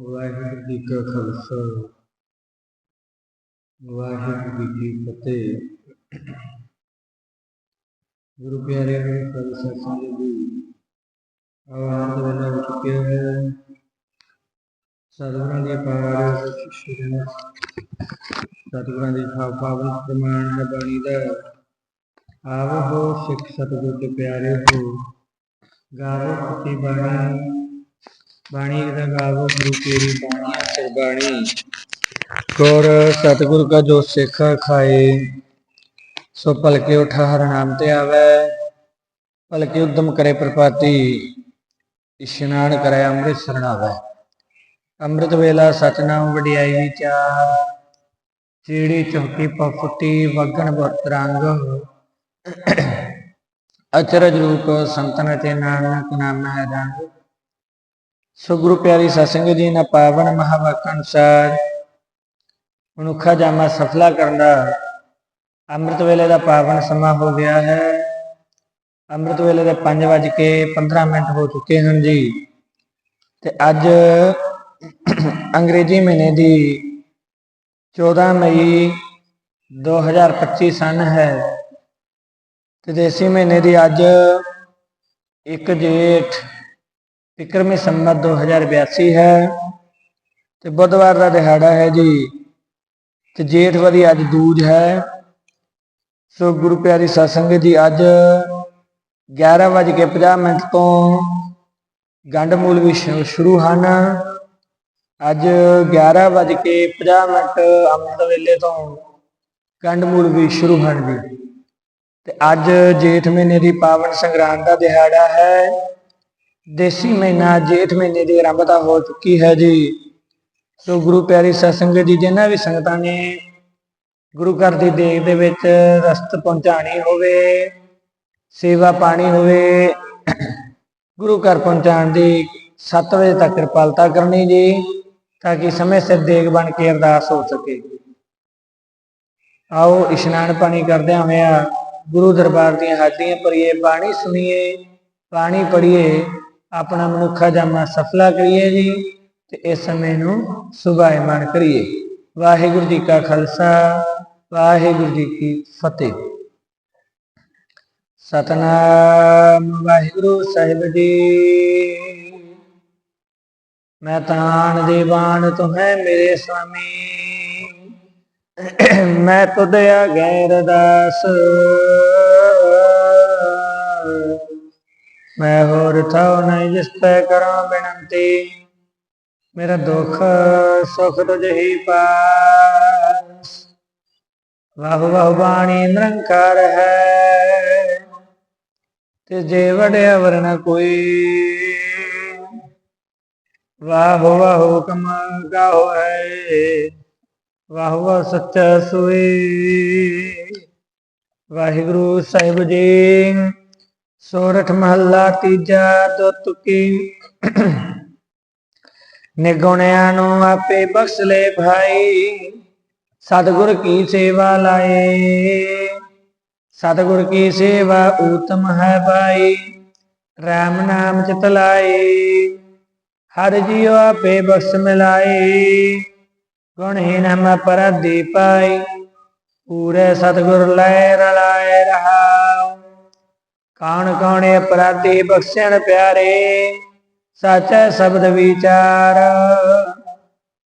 ਵਾਹਿਗੁਰੂ ਜੀ ਕਾ ਖਾਲਸਾ, ਵਾਹਿਗੁਰੂ ਜੀ ਕੀ ਫਤਿਹ। ਗੁਰੂ ਪਿਆਰੇ ਗੁਰੂ ਖਾਲਸਾ ਸਾਹਿਬ ਜੀ ਆਵਾਜ਼ ਵੇਲਾ ਹੋ ਚੁੱਕਿਆ ਸਤਿਗੁਰਾਂ ਦੀ ਪਾਰ ਸ਼ਿਸ਼ਰ ਸਤਿਗੁਰਾਂ ਦੀ ਥਾਪ ਪਾਵਨ ਪ੍ਰਮਾਣ ਹੈ ਬਾਣੀ ਦਾ ਆਵ ਸਿੱਖ ਸਤਿਗੁਰ ਦੇ ਪਿਆਰੇ ਹੋ, ਗਾਵੋ ਪਤੀ ਬਾਣੀ ਬਾਣੀ ਦਾ ਗੁਰੂ ਤੇਰੀ ਬਾਣੀ ਸਰਬਾਣੀ ਗੁਰ ਸਤਿਗੁਰ ਕਾ ਜੋ ਸਿੱਖਾ ਖਾਏ, ਸੋ ਪਲਕੇ ਉਠਾ ਹਰ ਨਾਮ ਤੇ ਆਵੇ। ਪਲਕੇ ਉਦਮ ਕਰੇ ਪ੍ਰਪਾਤੀ ਇਸ਼ਨਾਨ ਕਰੇ ਅੰਮ੍ਰਿਤ ਸਰਣਾਵੇ ਅੰਮ੍ਰਿਤ ਵੇਲਾ ਸਤਨਾਮ ਵਡਿਆਈ ਵਿਚਾਰ ਚੀੜੀ ਚੌਕੀ ਪਫੁੱਟੀ ਵਗਣ ਵਰਤ ਰੰਗ। ਅਚਰਜ ਰੂਪ ਸੰਤਨ ਤੇ ਨਾਨਕ ਨਾਮ ਹੈ ਰੰਗ। ਸੋ ਗੁਰੂ ਪਿਆਰੀ ਸਤਸੰਗ ਜੀ, ਨਾ ਪਾਵਨ ਮਹਾਵਾਕ ਅਨੁਸਾਰ ਮਨੁੱਖਾ ਜਾਮਾ ਸਫਲਾ ਕਰਨ ਦਾ ਅੰਮ੍ਰਿਤ ਵੇਲੇ ਦਾ ਪਾਵਨ ਸਮਾਂ ਹੋ ਗਿਆ ਹੈ। ਅੰਮ੍ਰਿਤ ਵੇਲੇ ਦੇ 5 ਵਜ ਕੇ 15 ਮਿੰਟ ਹੋ ਚੁੱਕੇ ਹਨ ਜੀ। ਤੇ ਅੱਜ ਅੰਗਰੇਜ਼ੀ ਮਹੀਨੇ ਦੀ 14 ਮਈ 2025 ਸਨ ਹੈ। ਤੇ ਦੇਸੀ ਮਹੀਨੇ ਦੀ ਅੱਜ 1 ਜੇਠ ਵਿਕਰਮੀ ਸੰਮਤ 2082 ਹੈ ਤੇ ਬੁੱਧਵਾਰ ਦਾ ਦਿਹਾੜਾ ਹੈ ਜੀ। ਤੇ ਜੇਠਵਰੀ ਅੱਜ ਦੂਜ ਹੈ। ਸੋ ਗੁਰੂ ਪਿਆਰੀ ਸਤਸੰਗ ਜੀ, ਅੱਜ 11:50 ਮਿੰਟ ਤੋਂ ਗੰਡ ਮੂਲ ਵੀ ਸ਼ੁ- ਸ਼ੁਰੂ ਹਨ। ਅੱਜ 11:50 ਮਿੰਟ ਅੰਮ੍ਰਿਤ ਵੇਲੇ ਤੋਂ ਗੰਡ ਮੂਲ ਵੀ ਸ਼ੁਰੂ ਹਨ ਜੀ। ਤੇ ਅੱਜ ਜੇਠ ਮਹੀਨੇ ਦੀ ਪਾਵਨ ਸੰਗਰਾਂਦ ਦਾ ਦਿਹਾੜਾ ਹੈ। ਦੇਸੀ ਮਹੀਨਾ, ਜੇਠ ਮਹੀਨੇ ਦੀ ਆਰੰਭਤਾ ਹੋ ਚੁੱਕੀ ਹੈ ਜੀ? ਸੋ ਗੁਰੂ ਪਿਆਰੀ ਸਤਸੰਗ ਜੀ, ਜਿਨ੍ਹਾਂ ਵੀ ਸੰਗਤਾਂ ਨੇ ਗੁਰੂ ਘਰ ਦੀ ਦੇਗ ਦੇ ਵਿੱਚ ਰਸਤ ਪਹੁੰਚਾਣੀ ਹੋਵੇ, ਸੇਵਾ ਪਾਣੀ ਹੋਵੇ, ਗੁਰੂ ਘਰ ਪਹੁੰਚਾਉਣ ਦੀ 7 ਵਜੇ ਤੱਕ ਕਿਰਪਾਲਤਾ ਕਰਨੀ ਜੀ, ਤਾਂ ਕਿ ਸਮੇਂ ਸਿਰ ਦੇਗ ਬਣ ਕੇ ਅਰਦਾਸ ਹੋ ਸਕੇ। ਆਓ ਇਸ਼ਨਾਨ ਪਾਣੀ ਕਰਦਿਆਂ ਹੋਇਆਂ ਗੁਰੂ ਦਰਬਾਰ ਦੀਆਂ ਹਾਜ਼ਰੀਆਂ ਭਰੀਏ, ਬਾਣੀ ਸੁਣੀਏ, ਬਾਣੀ ਪੜ੍ਹੀਏ। ਆਪਣਾ ਮਨੁੱਖਾ ਜਾਮਾ ਸਫਲਾ ਕਰੀਏ ਜੀ ਤੇ ਇਸ ਸਮੇਂ ਨੂੰ ਸੁਭਾਇਮਾਨ ਕਰੀਏ। ਵਾਹਿਗੁਰੂ ਜੀ ਕਾ ਖਾਲਸਾ, ਵਾਹਿਗੁਰੂ ਜੀ ਕੀ ਫਤਿਹ। ਸਤਨਾਮ ਵਾਹਿਗੁਰੂ ਸਾਹਿਬ ਜੀ। ਮੈਂ ਤਾਣ ਦੇਵਾਨ ਤੁਹੈ ਮੇਰੇ ਸੁਆਮੀ ਮੈਂ ਤੁਧਿਆ ਗੈਰ ਦਾਸ। ਮੈਂ ਹੋਰ ਥਾਉ ਨਹੀਂ ਜਿਸ ਪੈ ਕਰਾਂ ਬੇਨੰਤੀ। ਮੇਰਾ ਦੁੱਖ, ਸੁਖ ਤੁਝ ਪਾਸ। ਵਾਹ ਵਾਹ ਬਾਣੀ ਨਿਰੰਕਾਰ ਹੈ। ਤੇ ਜੇ ਵੜਿਆ ਵਰਨ ਕੋਈ। ਵਾਹ ਵਾਹ ਕਮ ਗਾਓ ਹੈ? ਵਾਹ ਵਾਹ ਸੱਚਾ ਸੋਈ। ਵਾਹਿਗੁਰੂ ਸਾਹਿਬ ਜੀ। ਸੋਰਠ ਮਹੱਲਾ ਤੀਜਾ ਦੁੱਤਕੀ ਨਿਗੁਣਿਆਂ ਨੂੰ ਆਪੇ ਬਖਸ਼ ਲੈ ਭਾਈ। ਸਤਿਗੁਰ ਕੀ ਸੇਵਾ ਲਾਏ? ਸਤਿਗੁਰ ਕੀ ਸੇਵਾ ਉਤਮ ਹੈ ਭਾਈ? RAM ਨਾਮ ਚਿਤ ਲਾਏ। ਹਰ ਜੀਉ ਆਪੇ ਬਖਸ਼ ਮਿਲਾਏ। ਗੁਣਹੀਨ ਹਮ ਪਰਦੀ ਪਾਈ। ਪੂਰੇ ਸਤਿਗੁਰ ਲੈ ਰਲਾਏ ਰਹਾਉ। ਕੌਣ ਕੌਣ ਅਪਰਾਧੀ ਬਖਸ਼ਣ ਪਿਆਰੇ, ਸੱਚਾ ਸ਼ਬਦ ਵਿਚਾਰ।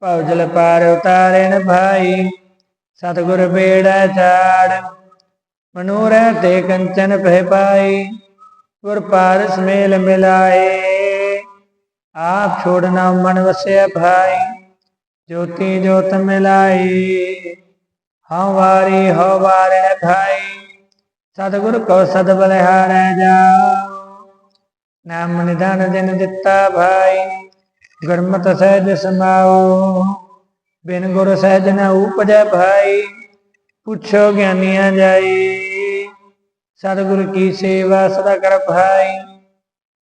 ਭਉਜਲ ਪਾਰ ਉਤਾਰਨ ਭਾਈ, ਸਤਿਗੁਰ ਬੇੜਾ ਛਾੜ ਮਨੂਰੈ ਤੇ ਕੰਚਨ ਪਹਿ ਪਾਈ, ਗੁਰ ਪਾਰਸ ਮੇਲ ਮਿਲਾਏ। ਆਪ ਛੋੜਨਾ ਮਨ ਵਸਿਆ ਭਾਈ, ਜੋਤੀ ਜੋਤ ਮਿਲਾਈ। ਹਉ ਵਾਰੀ ਭਾਈ ਸਤਿਗੁਰ ਕੋ ਸਦ ਬਲਿਹਾਰੈ ਜਾ ਨਾਮ ਨਿਧਾਨ ਦਿਨ ਦਿੱਤਾ ਭਾਈ ਗੁਰਮਤਿ ਸਹਿਜ ਸਮਾਓ ਬਿਨ ਗੁਰ ਸਹਿਜ ਨ ਉਪਜੈ ਭਾਈ ਪੁੱਛੋ ਗਿਆਨੀਆਂ ਜਾਈ ਸਤਿਗੁਰ ਕੀ ਸੇਵਾ ਸਦਾ ਕਰ ਭਾਈ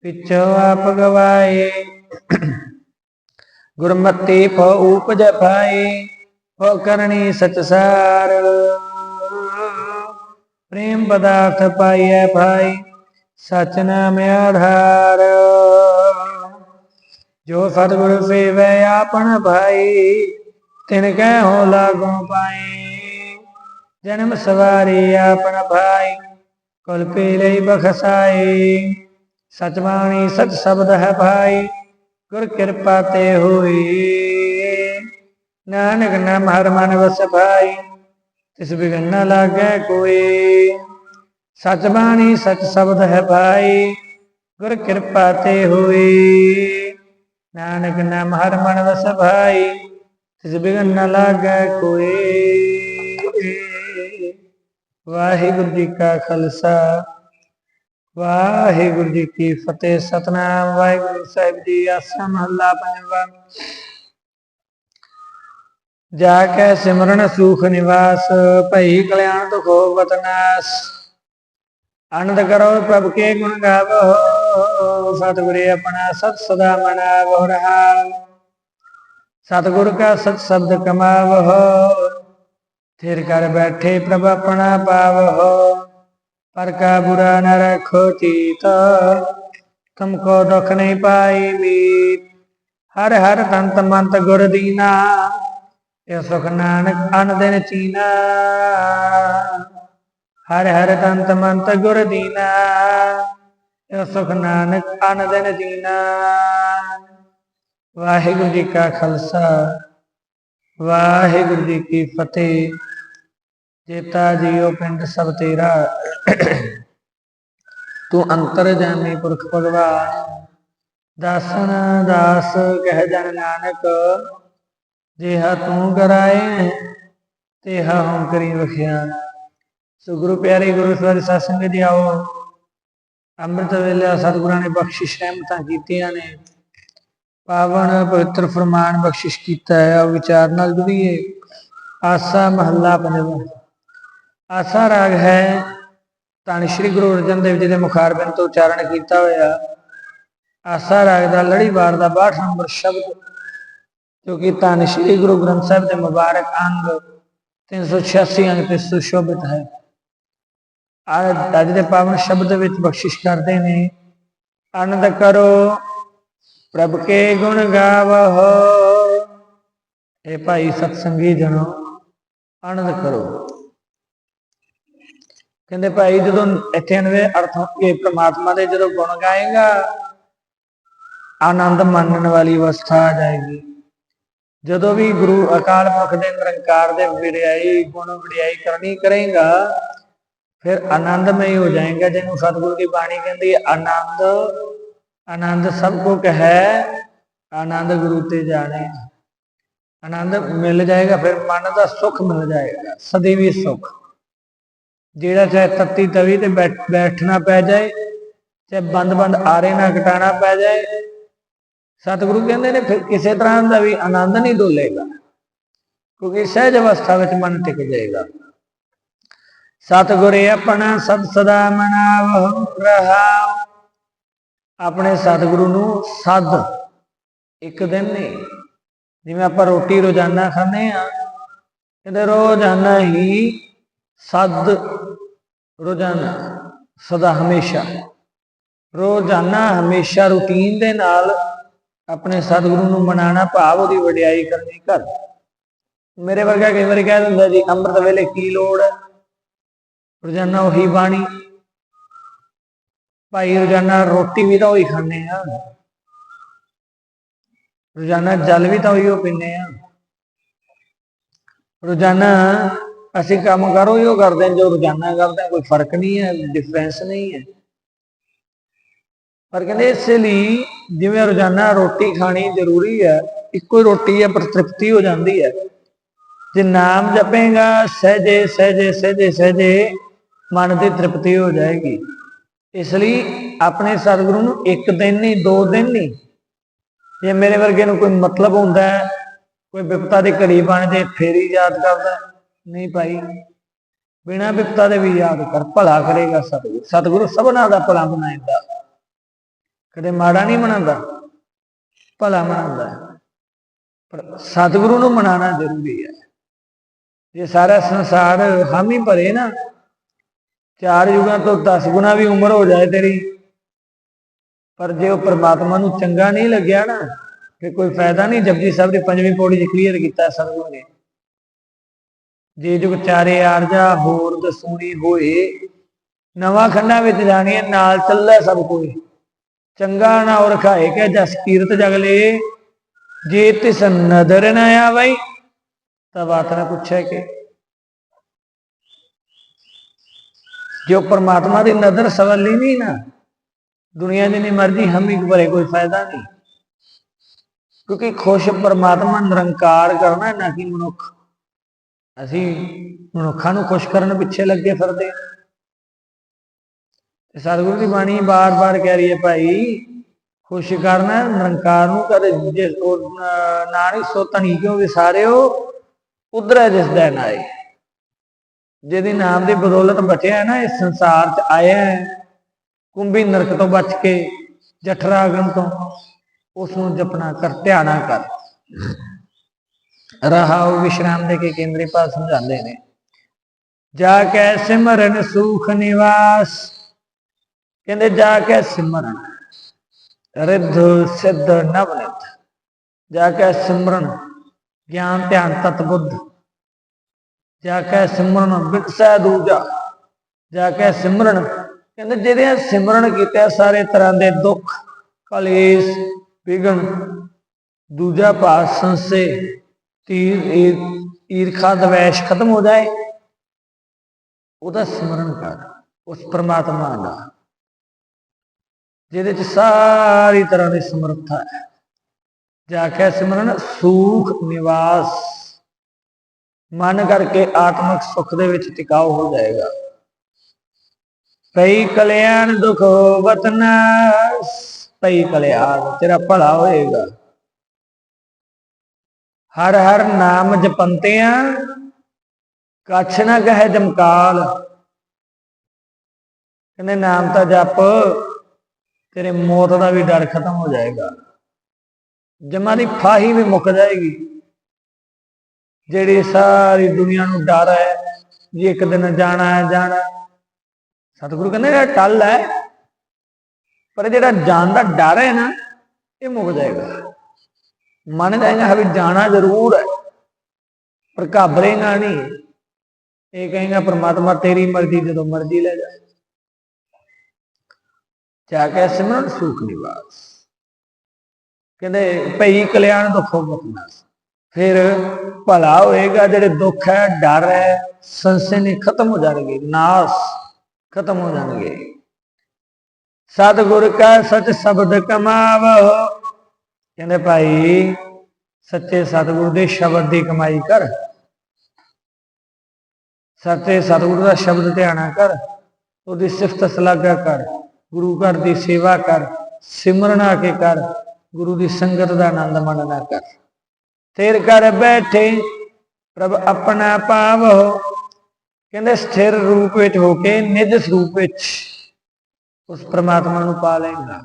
ਪਿਛੋ ਆਪ ਗਵਾਏ ਗੁਰਮਤਿ ਫੋ ਉਪਜੈ ਭਾਈ ਫੋ ਕਰਨੀ ਸਚਸਾਰ ਪ੍ਰੇਮ ਪਦਾਰਥ ਪਾਈਐ ਭਾਈ ਸਚ ਨਾਮ ਆਧਾਰ। ਜੋ ਸਤਿਗੁਰ ਸੇਵੈ ਆਪਨ ਭਾਈ, ਤਿਨ ਕੈ ਹੋ ਲਾਗੋ ਪਾਈ। ਜਨਮ ਸਵਾਰੀ ਆਪਣ ਭਾਈ, ਕੁਲ ਪੀ ਲਈ ਬਖਸਾਈ। ਸਚ ਬਾਣੀ, ਸਚ ਸ਼ਬਦ ਹੈ ਭਾਈ, ਗੁਰ ਕਿਰਪਾ ਤੇ ਹੋਈ। ਨਾਨਕ ਨਾਮ ਹਰ ਮਨ ਵਸ ਭਾਈ। ਤਿਸ ਬਿਗਨ ਨ ਲਾਗੈ ਕੋਈ। ਸਚ ਬਾਣੀ, ਸਚ ਸ਼ਬਦ ਹੈ ਭਾਈ, ਗੁਰ ਕਿਰਪਾ ਤੇ ਹੋਈ। ਨਾਨਕ ਨਾਮ ਹਰ ਮਨ ਵਸ ਭਾਈ, ਤਿਸ ਬਿਗਨ ਲਾਗੈ ਕੋਈ। ਵਾਹਿਗੁਰੂ ਜੀ ਕਾ ਖਾਲਸਾ, ਵਾਹਿਗੁਰੂ ਜੀ ਕੀ ਫਤਿਹ। ਸਤਨਾਮ ਵਾਹਿਗੁਰੂ ਸਾਹਿਬ ਜੀ ਆਸਾ ਮਹੱਲਾ ਪੰਜਵਾਂ। ਜਾ ਕੇ ਸਿਮਰਨ ਸੁਖ ਨਿਵਾਸ, ਭਈ ਕਲਿਆਣ ਦੁਖੋ ਹੋਵਤ ਆਨੰਦ ਕਰੋ ਪ੍ਰਭ ਕੇ ਗੁਣ ਗਾਵੋ, ਸਤਿਗੁਰੇ ਆਪਣਾ ਸਤ ਸਦਾ ਮਨਾਵੋ ਰਹਾ ਸਤਿਗੁਰ ਕਾ ਸਤ ਸ਼ਬਦ ਕਮਾਵੋ, ਥਿਰ ਕਰ ਬੈਠੇ ਪ੍ਰਭ ਆਪਣਾ ਪਾਵੋ। ਪਰ ਕਾ ਬੁਰਾ ਨ ਰਖੋ ਚੀਤ, ਤੁਮ ਕੋ ਦੁਖ ਨਹੀਂ ਪਾਈ ਮੀਤ। ਹਰ ਹਰ ਤੰਤ ਮੰਤ ਗੁਰ ਦੀਨਾ ਇਹ ਸੁਖ ਨਾਨਕ ਅਨ ਦਿਨ ਚੀਨਾ। ਹਰ ਹਰ ਤੰਤ ਮੰਤ ਗੁਰ ਦੀਨਾ। ਇਹ ਸੁਖ ਨਾਨਕ ਅਨ ਦਿਨ ਜੀਨਾ ਵਾਹਿਗੁਰੂ ਜੀ ਕਾ ਖਾਲਸਾ, ਵਾਹਿਗੁਰੂ ਜੀ ਕੀ ਫਤਿਹ। ਜੇਤਾ ਜੀਓ ਪਿੰਡ ਸਭ ਤੇਰਾ। ਤੂੰ ਅੰਤਰ ਜਾਮੀ ਪੁਰਖ ਭਗਵਾਨ। ਦਾਸਨ ਦਾਸ ਕਹਿ ਜਨ ਨਾਨਕ। ਜਿਹਾ ਤੂੰ ਕਰਾਏ ਤੇਹਾ ਹਮ ਕਰੀ ਵਖਿਆ। ਸੋ ਗੁਰੂ ਪਿਆਰੇ ਗੁਰੂ ਸਵਾਰੀ ਸਾਧ ਸੰਗਤ ਜੀ ਆਓ। ਅੰਮ੍ਰਿਤ ਵੇਲੇ ਸਤਿਗੁਰਾਂ ਨੇ ਬਖਸ਼ਿਸ਼ ਰਹਿਮਤਾਂ ਕੀਤੀਆਂ ਨੇ। ਪਾਵਨ ਪਵਿੱਤਰ ਫਰਮਾਨ ਬਖਸ਼ਿਸ਼ ਕੀਤਾ ਹੈ ਉਹ ਵਿਚਾਰ ਨਾਲ ਜੁੜੀਏ। ਆਸਾ ਮਹੱਲਾ ਪੰਜਵਾਂ। ਆਸਾ ਰਾਗ ਹੈ ਤਾਂ ਸ਼੍ਰੀ ਗੁਰੂ ਅਰਜਨ ਦੇਵ ਜੀ ਦੇ ਮੁਖਾਰਬਿੰਦ ਤੋਂ ਉਚਾਰਨ ਕੀਤਾ ਹੋਇਆ। ਆਸਾ ਰਾਗ ਦਾ ਲੜੀਵਾਰ ਦਾ 62 ਨੰਬਰ ਸ਼ਬਦ ਕਿਉਂਕਿ ਕਿ ਤਾਂ ਸ਼੍ਰੀ ਗੁਰੂ ਗ੍ਰੰਥ ਸਾਹਿਬ ਦੇ ਮੁਬਾਰਕ ਅੰਗ 386 ਅੰਗ ਤੇ ਸੁਸ਼ੋਭਿਤ ਹੈ ਅੱਜ ਦੇ ਪਾਵਨ ਸ਼ਬਦ ਵਿੱਚ ਬਖਸ਼ਿਸ਼ ਕਰਦੇ ਨੇ ਆਨੰਦ ਕਰੋ ਪ੍ਰਭ ਕੇ ਗੁਣ ਗਾਵੋ ਇਹ ਭਾਈ ਸਤਸੰਗੀ ਜਣੋ ਆਨੰਦ ਕਰੋ ਕਹਿੰਦੇ ਭਾਈ ਜਦੋਂ ਇੱਥੇ ਅਨਵੇ ਅਰਥ ਇਹ ਪ੍ਰਮਾਤਮਾ ਦੇ ਜਦੋਂ ਗੁਣ ਗਾਏਗਾ ਆਨੰਦ ਮੰਨਣ ਵਾਲੀ ਅਵਸਥਾ ਆ ਜਾਏਗੀ ਜਦੋਂ ਵੀ ਗੁਰੂ ਅਕਾਲ ਪੁਰਖ ਦੇ ਨਿਰੰਕਾਰ ਦੇ ਵਿੜਾਈ ਗੁਣ ਵਿੜਾਈ ਕਰਨੀ ਕਰੇਗਾ, ਫਿਰ ਆਨੰਦਮਈ ਹੋ ਜਾਏਗਾ। ਜਿਹਨੂੰ ਸਤਿਗੁਰੂ ਦੀ ਬਾਣੀ ਕਹਿੰਦੀ ਹੈ, ਆਨੰਦ ਆਨੰਦ ਸਭ ਕੋ ਕਹੈ, ਆਨੰਦ ਗੁਰੂ ਤੇ ਜਾਣੇ। ਆਨੰਦ ਮਿਲ ਜਾਏਗਾ, ਫਿਰ ਮਨ ਦਾ ਸੁਖ ਮਿਲ ਜਾਏਗਾ ਸਦੀਵੀ ਸੁਖ। ਜਿਹੜਾ ਚਾਹੇ ਤੱਤੀ ਤਵੀ ਤੇ ਬੈਠਣਾ ਪੈ ਜਾਏ, ਚਾਹੇ ਬੰਦ ਬੰਦ ਆਰੇ ਨਾ ਘਟਾਣਾ ਪੈ ਜਾਏ ਸਤਿਗੁਰੂ ਕਹਿੰਦੇ ਨੇ, ਫਿਰ ਕਿਸੇ ਤਰ੍ਹਾਂ ਦਾ ਵੀ ਆਨੰਦ ਨਹੀਂ ਡੋਲੇਗਾ। ਕਿਉਂਕਿ ਸਹਿਜ ਅਵਸਥਾ ਵਿੱਚ ਮਨ ਟਿਕ ਜਾਏਗਾ। ਸਤਿਗੁਰੇ ਆਪਣਾ ਸਦ ਸਦਾ ਮਨਾਵ ਰਹਾ ਆਪਣੇ ਸਤਿਗੁਰੂ ਨੂੰ ਸਦ। ਇੱਕ ਦਿਨ ਨਹੀਂ ਜਿਵੇਂ ਆਪਾਂ ਰੋਟੀ ਰੋਜ਼ਾਨਾ ਖਾਂਦੇ ਆ ਕਹਿੰਦੇ ਰੋਜ਼ਾਨਾ ਹੀ ਸਦ ਰੋਜ਼ਾਨਾ, ਸਦਾ ਹਮੇਸ਼ਾ। ਰੋਜ਼ਾਨਾ ਹਮੇਸ਼ਾ ਰੂਟੀਨ ਦੇ ਨਾਲ ਆਪਣੇ ਸਤਿਗੁਰੂ ਨੂੰ ਮਨਾਣਾ ਭਾਵ ਉਹਦੀ ਵਡਿਆਈ ਕਰਨੀ ਕਰ ਮੇਰੇ ਵਰਗਾ ਕਈ ਵਾਰੀ ਕਹਿ ਦਿੰਦਾ ਜੀ, ਅੰਮ੍ਰਿਤ ਵੇਲੇ ਕੀ ਲੋੜ ਹੈ? ਰੋਜ਼ਾਨਾ ਉਹੀ ਬਾਣੀ। ਭਾਈ ਰੋਜ਼ਾਨਾ ਰੋਟੀ ਵੀ ਤਾਂ ਉਹੀ ਖਾਂਦੇ ਆ। ਰੋਜ਼ਾਨਾ ਜਲ ਵੀ ਤਾਂ ਉਹੀ ਪੀਂਦੇ ਆ। ਰੋਜ਼ਾਨਾ ਅਸੀਂ ਕੰਮ ਕਰੋ ਹੀ ਕਰਦੇ ਜੋ ਰੋਜ਼ਾਨਾ ਕਰਦੇ ਕੋਈ ਫ਼ਰਕ ਨਹੀਂ ਹੈ ਡਿਫਰੈਂਸ ਨਹੀਂ ਹੈ। ਪਰ ਕਹਿੰਦੇ ਇਸ ਲਈ ਜਿਵੇਂ ਰੋਜ਼ਾਨਾ ਰੋਟੀ ਖਾਣੀ ਜ਼ਰੂਰੀ ਹੈ, ਇੱਕੋ ਹੀ ਰੋਟੀ ਹੈ ਪਰ ਤ੍ਰਿਪਤੀ ਹੋ ਜਾਂਦੀ ਹੈ। ਜੇ ਨਾਮ ਜਪੇਗਾ, ਸਹਜੇ ਸਹਜੇ ਸਹਜੇ ਸਹਜੇ ਮਨ ਦੀ ਤ੍ਰਿਪਤੀ ਹੋ ਜਾਏਗੀ। ਇਸ ਲਈ ਆਪਣੇ ਸਤਿਗੁਰੂ ਨੂੰ ਇੱਕ ਦਿਨ ਨਹੀਂ, ਦੋ ਦਿਨ ਨਹੀਂ। ਜੇ ਮੇਰੇ ਵਰਗੇ ਨੂੰ ਕੋਈ ਮਤਲਬ ਹੁੰਦਾ ਹੈ, ਕੋਈ ਵਿਪਤਾ ਦੀ ਘੜੀ ਬਣ ਜੇ, ਫੇਰ ਯਾਦ ਕਰਦਾ ਨਹੀਂ ਭਾਈ, ਬਿਨਾ ਵਿਪਤਾ ਦੇ ਵੀ ਯਾਦ ਕਰ, ਭਲਾ ਕਰੇਗਾ ਸਤਿਗੁਰੂ। ਸਤਿਗੁਰੂ ਸਭਨਾ ਦਾ ਭਲਾ ਬਣਾਉਂਦਾ ਕਦੇ ਮਾੜਾ ਨਹੀਂ ਮਨਾਉਂਦਾ, ਭਲਾ ਮਨਾਉਂਦਾ ਪਰ ਸਤਿਗੁਰੂ ਨੂੰ ਮਨਾਣਾ ਜ਼ਰੂਰੀ ਹੈ। ਜੇ ਸਾਰਾ ਸੰਸਾਰ ਹਾਮੀ ਭਰੇ ਨਾ, ਚਾਰ ਯੁਗਾਂ ਤੋਂ 10 ਗੁਣਾ ਵੀ ਉਮਰ ਹੋ ਜਾਏ ਤੇਰੀ, ਪਰ ਜੇ ਉਹ ਪ੍ਰਮਾਤਮਾ ਨੂੰ ਚੰਗਾ ਨਹੀਂ ਲੱਗਿਆ ਨਾ ਕਿ ਕੋਈ ਫਾਇਦਾ ਨਹੀਂ ਜਪਜੀ ਸਾਹਿਬ ਦੀ ਪੰਜਵੀਂ ਪੌੜੀ ਚ ਕਲੀਅਰ ਕੀਤਾ ਸਤਿਗੁਰੂ ਨੇ। ਜੇ ਜੁਗ ਚਾਰੇ ਆਰਜਾ ਹੋਰ ਦਸੂਣੀ ਹੋਏ, ਨਵਾਂ ਖੰਡਾ ਵਿੱਚ ਜਾਣੀ ਨਾਲ ਚੱਲੇ ਸਭ ਕੋਈ। ਚੰਗਾ ਨਾ ਔਰ ਖਾਏ ਕੈ ਕੀਰਤ ਜਗਲੇ ਜੇ ਤਿਸ ਨਦਰ ਨਾ ਆਵਈ ਤਬ ਆਤਨਾ ਪੁੱਛੇ ਕਿ। ਜੋ ਪਰਮਾਤਮਾ ਦੀ ਨਦਰ ਸਵਲੀ ਨਹੀਂ ਨਾ, ਦੁਨੀਆ ਦੀ ਨਹੀਂ ਮਰਜ਼ੀ ਹਮ ਇੱਕ ਭਰੇ ਕੋਈ ਫਾਇਦਾ ਨਹੀਂ। ਕਿਉਂਕਿ ਖੁਸ਼ ਪਰਮਾਤਮਾ ਨਿਰੰਕਾਰ ਕਰਨਾ ਨਾ ਕਿ ਮਨੁੱਖ। ਅਸੀਂ ਮਨੁੱਖਾਂ ਨੂੰ ਖੁਸ਼ ਕਰਨ ਪਿੱਛੇ ਲੱਗੇ ਫਿਰਦੇ ਹਾਂ। ਤੇ ਸਤਿਗੁਰੂ ਦੀ ਬਾਣੀ ਬਾਰ-ਬਾਰ ਕਹਿ ਰਹੀ ਹੈ ਭਾਈ, ਖੁਸ਼ ਕਰਨਾ, ਨਿਰੰਕਾਰ ਨੂੰ ਕਦੇ ਜੇ ਨਾਨਕ ਸੋ ਤਣੀ ਕਿਉਂ ਵਿਸਾਰਿਓ ਉਧਰ ਜਿਸ ਦਾ ਨਾਏ ਜਿਹਦੇ ਨਾਮ ਦੀ ਬਦੌਲਤ ਬਚਿਆ ਨਾ, ਇਸ ਸੰਸਾਰ 'ਚ ਆਇਆ ਕੁੰਭੀ ਨਰਕ ਤੋਂ ਬਚ ਕੇ, ਜਠਰਾਗਨ ਤੋਂ ਉਸ ਨੂੰ ਜਪਣਾ ਕਰ ਧਿਆਨਾ ਕਰ। ਰਹਾਉ ਵਿਸ਼ਰਾਮ ਦੇ ਕੇ ਕੇਂਦਰੀ ਪਾਸ ਸਮਝਾਉਂਦੇ ਨੇ। ਜਾ ਕੇ ਸਿਮਰਨ ਸੁਖ ਨਿਵਾਸ ਕਹਿੰਦੇ ਜਾ ਕੇ ਸਿਮਰਨ। ਰਿੱਧ, ਸਿੱਧ ਨਵਨਿਤ ਜਾ ਕੇ ਸਿਮਰਨ, ਗਿਆਨ, ਧਿਆਨ ਤਤ ਬੁੱਧ ਜਾ ਕੇ ਸਿਮਰਨ, ਵਿਕਸੈ ਦੂਜਾ। ਜਾ ਕੇ ਸਿਮਰਨ, ਕਹਿੰਦੇ ਜਿਹੜੇ ਸਿਮਰਨ ਕੀਤੇ ਸਾਰੇ ਤਰ੍ਹਾਂ ਦੇ ਦੁੱਖ, ਕਲੇਸ਼ ਵਿਗਨ ਦੂਜਾ ਪਾਸ ਸੰਸੇ, ਤੀਰ, ਈਰ- ਈਰਖਾ, ਦਵੈਸ਼ ਖਤਮ ਹੋ ਜਾਏ। ਉਹਦਾ ਸਿਮਰਨ ਕਰ, ਉਸ ਪਰਮਾਤਮਾ ਦਾ। ਜਿਹਦੇ ਚ ਸਾਰੀ ਤਰ੍ਹਾਂ ਦੀ ਸਮਰੱਥਾ ਹੈ। ਜਾ ਕੇ ਸਿਮਰਨ, ਸੂਖ, ਨਿਵਾਸ, ਮਨ ਕਰਕੇ ਆਤਮਿਕ ਸੁੱਖ ਦੇ ਵਿੱਚ ਟਿਕਾਉ ਹੋ ਜਾਏਗਾ। ਪਈ ਕਲਿਆਣ ਦੁਖ ਵਤਨਾਸ ਪਈ ਕਲਿਆਣ ਤੇਰਾ ਭਲਾ ਹੋਏਗਾ। ਹਰ ਹਰ ਨਾਮ ਜਪੰਤਿਆਂ, ਕੱਛ ਨਾ ਕਹੇ ਜਮਕਾਲ। ਕਹਿੰਦੇ ਨਾਮ ਤਾਂ ਜਪ ਤੇਰੇ ਮੌਤ ਦਾ ਵੀ ਡਰ ਖਤਮ ਹੋ ਜਾਏਗਾ। ਜਮਾ ਦੀ ਫਾਹੀ ਵੀ ਮੁੱਕ ਜਾਏਗੀ। ਜਿਹੜੀ ਸਾਰੀ ਦੁਨੀਆ ਨੂੰ ਡਰ ਹੈ, ਵੀ ਇੱਕ ਦਿਨ ਜਾਣਾ ਹੈ, ਜਾਣਾ ਸਤਿਗੁਰੂ ਕਹਿੰਦੇ ਇਹ ਟੱਲ ਹੈ। ਪਰ ਜਿਹੜਾ ਜਾਣ ਦਾ ਡਰ ਹੈ ਨਾ, ਇਹ ਮੁੱਕ ਜਾਏਗਾ। ਮਨ ਜਾਏਗਾ ਵੀ ਜਾਣਾ ਜ਼ਰੂਰ ਹੈ, ਪਰ ਘਬਰੇਗਾ ਨਹੀਂ। ਇਹ ਕਹੇਗਾ, ਪ੍ਰਮਾਤਮਾ ਤੇਰੀ ਮਰਜ਼ੀ, ਜਦੋਂ ਮਰਜ਼ੀ ਲੈ ਜਾ। ਜਾ ਕੇ ਸਿਮਰਨ ਸੁਖ ਨਿਵਾਸ ਕਹਿੰਦੇ ਭਈ ਕਲਿਆਣ ਦੁੱਖੋਂ ਮੁਕਨਾਸ ਫਿਰ ਭਲਾ ਹੋਏਗਾ ਜਿਹੜੇ ਦੁੱਖ ਹੈ, ਡਰ ਹੈ ਸੰਸੇ ਨੇ ਖਤਮ ਹੋ ਜਾਣਗੇ, ਨਾਸ ਖਤਮ ਹੋ ਜਾਣਗੇ। ਸਤਿਗੁਰ ਕਾ ਸਚ ਸ਼ਬਦ ਕਮਾਵੋ। ਕਹਿੰਦੇ ਭਾਈ ਸੱਚੇ ਸਤਿਗੁਰ ਦੇ ਸ਼ਬਦ ਦੀ ਕਮਾਈ ਕਰ। ਸੱਚੇ ਸਤਿਗੁਰ ਦਾ ਸ਼ਬਦ ਧਿਆਣਾ ਕਰ। ਉਹਦੀ ਸਿਫਤ ਸਲਾਗਾ ਕਰ। ਗੁਰੂ ਘਰ ਦੀ ਸੇਵਾ ਕਰ, ਸਿਮਰਨ ਆ ਕੇ ਕਰ, ਗੁਰੂ ਦੀ ਸੰਗਤ ਦਾ ਆਨੰਦ ਮਾਣਨਾ ਕਰ। ਤੇਰ ਕਰ ਬੈਠੇ, ਪ੍ਰਭ ਆਪਣਾ ਪਾਵੋ ਕਹਿੰਦੇ ਸਥਿਰ ਰੂਪ ਵਿੱਚ ਹੋ ਕੇ, ਨਿਜ ਸਰੂਪ ਵਿੱਚ ਉਸ ਪ੍ਰਮਾਤਮਾ ਨੂੰ ਪਾ ਲਏਗਾ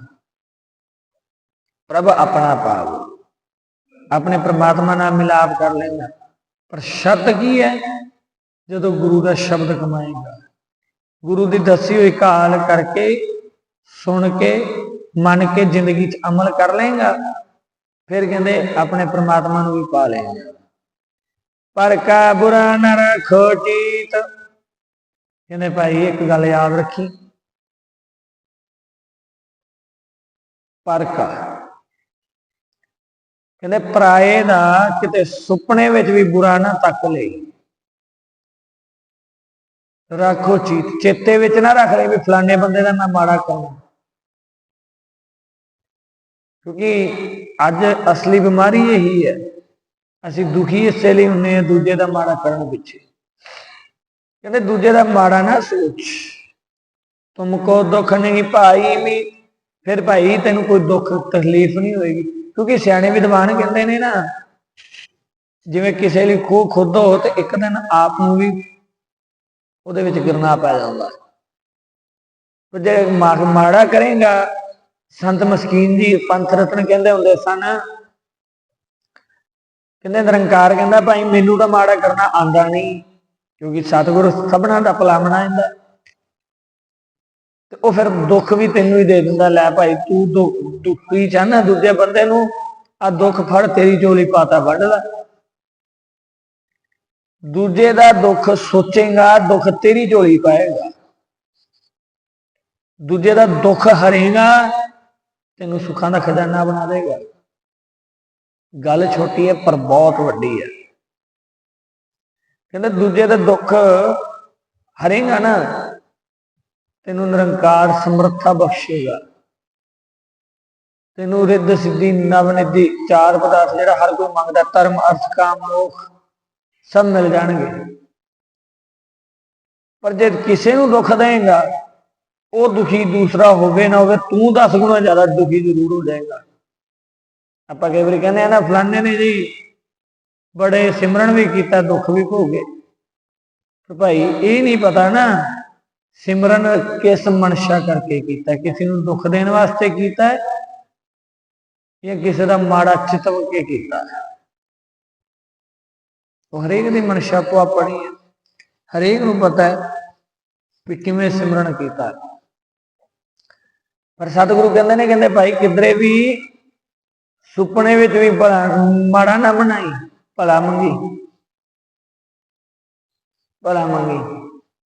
ਪ੍ਰਭ ਆਪਣਾ ਪਾਵੋ ਆਪਣੇ ਪ੍ਰਮਾਤਮਾ ਨਾਲ ਮਿਲਾਪ ਕਰ ਲੈਂਦਾ ਪਰ ਸ਼ਰਤ ਕੀ ਹੈ? ਜਦੋਂ ਗੁਰੂ ਦਾ ਸ਼ਬਦ ਕਮਾਏਗਾ, ਗੁਰੂ ਦੀ ਦੱਸੀ ਹੋਈ ਕਾਲ ਕਰਕੇ ਸੁਣ ਕੇ, ਮੰਨ ਕੇ ਜ਼ਿੰਦਗੀ 'ਚ ਅਮਲ ਕਰ ਲਏਗਾ, ਫਿਰ ਕਹਿੰਦੇ ਆਪਣੇ ਪ੍ਰਮਾਤਮਾ ਨੂੰ ਵੀ ਪਾ ਲਏਗਾ। ਪਰ ਕਾ ਬੁਰਾ ਨਾ ਰੱਖੋ ਚੀਤ ਕਹਿੰਦੇ ਭਾਈ ਇੱਕ ਗੱਲ ਯਾਦ ਰੱਖੀ। ਪਰ ਕਾ ਕਹਿੰਦੇ ਪਰਾਏ ਦਾ ਕਿਤੇ ਸੁਪਨੇ ਵਿੱਚ ਵੀ ਬੁਰਾ ਨਾ ਤੱਕ ਲਈ ਰੱਖੋ ਚੀਤ। ਚੇਤੇ ਵਿੱਚ ਨਾ ਰੱਖ ਲਈ ਵੀ ਫਲਾਣੇ ਬੰਦੇ ਦਾ ਮੈਂ ਮਾੜਾ ਕਰਾਂ ਕਿਉਂਕਿ ਅੱਜ ਅਸਲੀ ਬਿਮਾਰੀ ਇਹੀ ਹੈ। ਅਸੀਂ ਦੁਖੀ ਇਸੇ ਲਈ ਹੁੰਨੇ ਆ, ਦੂਜੇ ਦਾ ਮਾੜਾ ਕਰਨ ਪਿੱਛੇ। ਕਹਿੰਦੇ ਦੂਜੇ ਦਾ ਮਾੜਾ ਨਾ ਸੋਚ। ਤੁਮਕੋ ਦੁੱਖ ਨਹੀਂ ਭਾਈ ਵੀ ਫਿਰ ਭਾਈ ਤੈਨੂੰ ਕੋਈ ਦੁੱਖ ਤਕਲੀਫ ਨਹੀਂ ਹੋਏਗੀ। ਕਿਉਂਕਿ ਸਿਆਣੇ ਵਿਦਵਾਨ ਕਹਿੰਦੇ ਨੇ ਨਾ, ਜਿਵੇਂ ਕਿਸੇ ਲਈ ਖੂਹ ਹੋ ਤੇ ਇੱਕ ਦਿਨ ਆਪ ਨੂੰ ਵੀ ਉਹਦੇ ਵਿੱਚ ਗਿਰਨਾ ਪੈ ਜਾਂਦਾ। ਪਰ ਜੇ ਮਾ- ਮਾੜਾ ਕਰੇਗਾ, ਸੰਤ ਮਸਕੀਨ ਜੀ ਪੰਥ ਰਤਨ ਕਹਿੰਦੇ ਹੁੰਦੇ ਸਨ। ਕਹਿੰਦੇ ਨਿਰੰਕਾਰ ਕਹਿੰਦਾ, ਭਾਈ ਮੈਨੂੰ ਤਾਂ ਮਾੜਾ ਕਰਨਾ ਆਂਦਾ ਨਹੀਂ, ਕਿਉਂਕਿ ਸਤਿਗੁਰ ਸਭਨਾ ਦਾ ਭਲਾਮਣਾ ਹੁੰਦਾ ਤੇ ਉਹ ਫਿਰ ਦੁੱਖ ਵੀ ਤੈਨੂੰ ਹੀ ਦੇ ਦਿੰਦਾ, ਲੈ ਭਾਈ ਤੂੰ ਦੁ- ਦੁਖੀ ਚਾਹਨਾ ਦੂਜੇ ਬੰਦੇ ਨੂੰ ਆ ਦੁੱਖ ਫੜ, ਤੇਰੀ ਝੋਲੀ ਪਾਤਾ ਵੱਢਦਾ। ਦੂਜੇ ਦਾ ਦੁੱਖ ਸੋਚੇਗਾ, ਦੁੱਖ ਤੇਰੀ ਝੋਲੀ ਪਾਏਗਾ। ਦੂਜੇ ਦਾ ਦੁੱਖ ਹਰੇਗਾ, ਤੈਨੂੰ ਸੁੱਖਾਂ ਦਾ ਖਜ਼ਾਨਾ ਬਣਾ ਦੇਗਾ। ਗੱਲ ਛੋਟੀ ਹੈ, ਪਰ ਬਹੁਤ ਵੱਡੀ ਹੈ। ਕਹਿੰਦੇ ਦੂਜੇ ਦਾ ਦੁੱਖ ਹਰੇਗਾ ਨਾ, ਤੈਨੂੰ ਨਿਰੰਕਾਰ ਸਮਰੱਥਾ ਬਖਸ਼ੇਗਾ। ਤੈਨੂੰ ਰਿੱਧ ਸਿੱਧੀ ਨਵ ਨਿਧੀ ਚਾਰ ਪਦਾਰਥ ਜਿਹੜਾ ਹਰ ਕੋਈ ਮੰਗਦਾ, ਧਰਮ, ਅਰਥ, ਕਾਮ, ਮੋਖ ਸਭ ਮਿਲ ਜਾਣਗੇ। ਪਰ ਜੇ ਕਿਸੇ ਨੂੰ ਦੁੱਖ ਦੇਗਾ ਉਹ ਦੁਖੀ ਦੂਸਰਾ ਹੋਵੇ ਨਾ ਹੋਵੇ, ਤੂੰ 10 ਗੁਣਾ ਜ਼ਿਆਦਾ ਦੁਖੀ ਜ਼ਰੂਰ ਹੋ ਜਾਏਗਾ। ਆਪਾਂ ਕਈ ਵਾਰੀ ਕਹਿੰਦੇ ਆ ਨਾ, ਫਲਾਣੇ ਨੇ ਜੀ ਬੜੇ ਸਿਮਰਨ ਵੀ ਕੀਤਾ, ਦੁੱਖ ਵੀ ਭੋਗੇ ਪਰ ਭਾਈ, ਇਹ ਨਹੀਂ ਪਤਾ ਨਾ, ਸਿਮਰਨ ਕਿਸ ਮਨਸ਼ਾ ਕਰਕੇ ਕੀਤਾ ਕਿਸੇ ਨੂੰ ਦੁੱਖ ਦੇਣ ਵਾਸਤੇ ਕੀਤਾ ਹੈ ਜਾਂ ਕਿਸੇ ਦਾ ਮਾੜਾ ਚਿਤਵ ਕੇ ਕੀਤਾ ਹੈ? ਉਹ ਹਰੇਕ ਦੀ ਮਨਸ਼ਾ ਕੋ ਆਪਣੀ ਹੈ। ਹਰੇਕ ਨੂੰ ਪਤਾ ਹੈ ਵੀ ਕਿਵੇਂ ਸਿਮਰਨ ਕੀਤਾ ਪਰ ਸਤਿਗੁਰੂ ਕਹਿੰਦੇ ਨੇ, ਕਹਿੰਦੇ ਭਾਈ ਕਿਧਰੇ ਵੀ ਸੁਪਨੇ ਵਿੱਚ ਵੀ ਮਾੜਾ ਨਾ ਬਣਾਈ, ਭਲਾ ਮੰਗੀ। ਭਲਾ ਮੰਗੀ।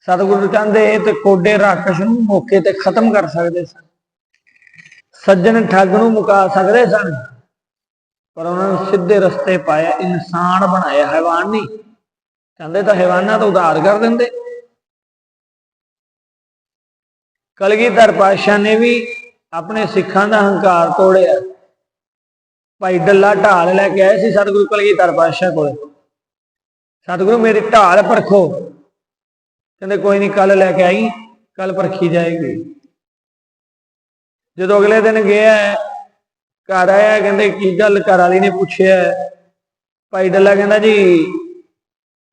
ਸਤਿਗੁਰੂ ਕਹਿੰਦੇ ਤੇ ਕੋਡੇ ਰਾਕਸ਼ ਨੂੰ ਮੌਕੇ ਤੇ ਖਤਮ ਕਰ ਸਕਦੇ ਸਨ। ਸੱਜਣ ਠੱਗ ਨੂੰ ਮੁਕਾ ਸਕਦੇ ਸਨ। ਪਰ ਉਹਨਾਂ ਨੂੰ ਸਿੱਧੇ ਰਸਤੇ ਪਾਇਆ ਇਨਸਾਨ ਬਣਾਇਆ ਹੈਵਾਨ ਨਹੀਂ। ਕਹਿੰਦੇ ਤਾਂ ਹੈਵਾਨਾਂ ਤੋਂ ਉਧਾਰ ਕਰ ਦਿੰਦੇ। ਕਲਗੀਧਰ ਪਾਤਸ਼ਾਹ ਨੇ ਵੀ ਆਪਣੇ ਸਿੱਖਾਂ ਦਾ ਹੰਕਾਰ ਤੋੜਿਆ। ਭਾਈ ਡੱਲਾ ਢਾਲ ਲੈ ਕੇ ਆਏ ਸੀ ਸਤਿਗੁਰੂ ਕਲਗੀਧਰ ਪਾਤਸ਼ਾਹ ਕੋਲ। ਸਤਿਗੁਰੂ, ਮੇਰੀ ਢਾਲ ਪਰਖੋ। ਕਹਿੰਦੇ, ਕੋਈ ਨਹੀਂ ਕੱਲ ਲੈ ਕੇ ਆਈ ਕੱਲ ਪਰਖੀ ਜਾਏਗੀ। ਜਦੋਂ ਅਗਲੇ ਦਿਨ ਗਿਆ ਘਰ ਆਇਆ, ਕਹਿੰਦੇ, ਕੀ ਗੱਲ ਘਰ ਵਾਲੀ ਨੇ ਪੁੱਛਿਆ? ਭਾਈ ਡੱਲਾ ਕਹਿੰਦਾ ਜੀ,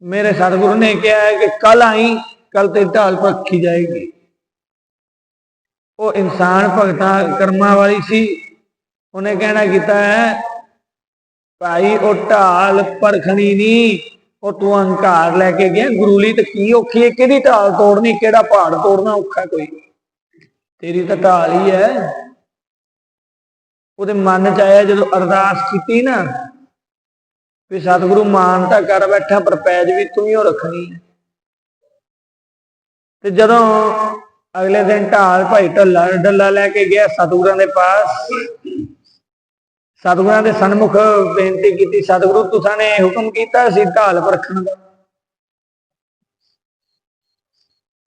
ਮੇਰੇ ਸਤਿਗੁਰੂ ਨੇ ਕਿਹਾ ਹੈ ਕਿ ਕੱਲ ਆਈ ਕੱਲ ਤੇ ਢਾਲ ਪਰਖੀ ਜਾਏਗੀ। ਉਹ ਇਨਸਾਨ ਭਗਤਾਂ ਕਰਮਾਂ ਵਾਲੀ ਸੀ। ਉਹਨੇ ਕਹਿਣਾ ਕੀਤਾ ਹੈ, ਭਾਈ, ਉਹ ਢਾਲ ਪਰਖਣੀ ਨਹੀਂ, ਉਹ ਤੂੰ ਹੰਕਾਰ ਲੈ ਕੇ ਗਿਆ। ਗੁਰੂਲੀ ਤੇ ਕੀ ਔਖੀ ਹੈ? ਕਿਹਦੀ ਢਾਲ ਤੋੜਨੀ? ਕਿਹੜਾ ਪਹਾੜ ਤੋੜਨਾ ਔਖਾ ਕੋਈ? ਤੇਰੀ ਤਾਂ ਢਾਲ ਹੀ ਹੈ। ਉਹਦੇ ਮਨ ਚ ਆਇਆ ਜਦੋਂ ਅਰਦਾਸ ਕੀਤੀ ਨਾ ਵੀ ਸਤਿਗੁਰੂ ਮਾਨ ਤਾਂ ਕਰ ਬੈਠਾ, ਪਰ ਪੈਜ ਵੀ ਤੂੰ ਹੀ ਰੱਖਣੀ। ਹੈ ਤੇ ਜਦੋਂ ਅਗਲੇ ਦਿਨ ਢਾਲ ਭਾਈ ਢੱਲਾ ਡੱਲਾ ਲੈ ਕੇ ਗਿਆ ਸਤਿਗੁਰਾਂ ਦੇ ਪਾਸ, ਸਤਿਗੁਰਾਂ ਦੇ ਸਨਮੁਖ ਬੇਨਤੀ ਕੀਤੀ, ਸਤਿਗੁਰੂ ਤੁਸਾਂ ਨੇ ਹੁਕਮ ਕੀਤਾ ਸੀ ਢਾਲ ਪਰਖਣ ਦਾ।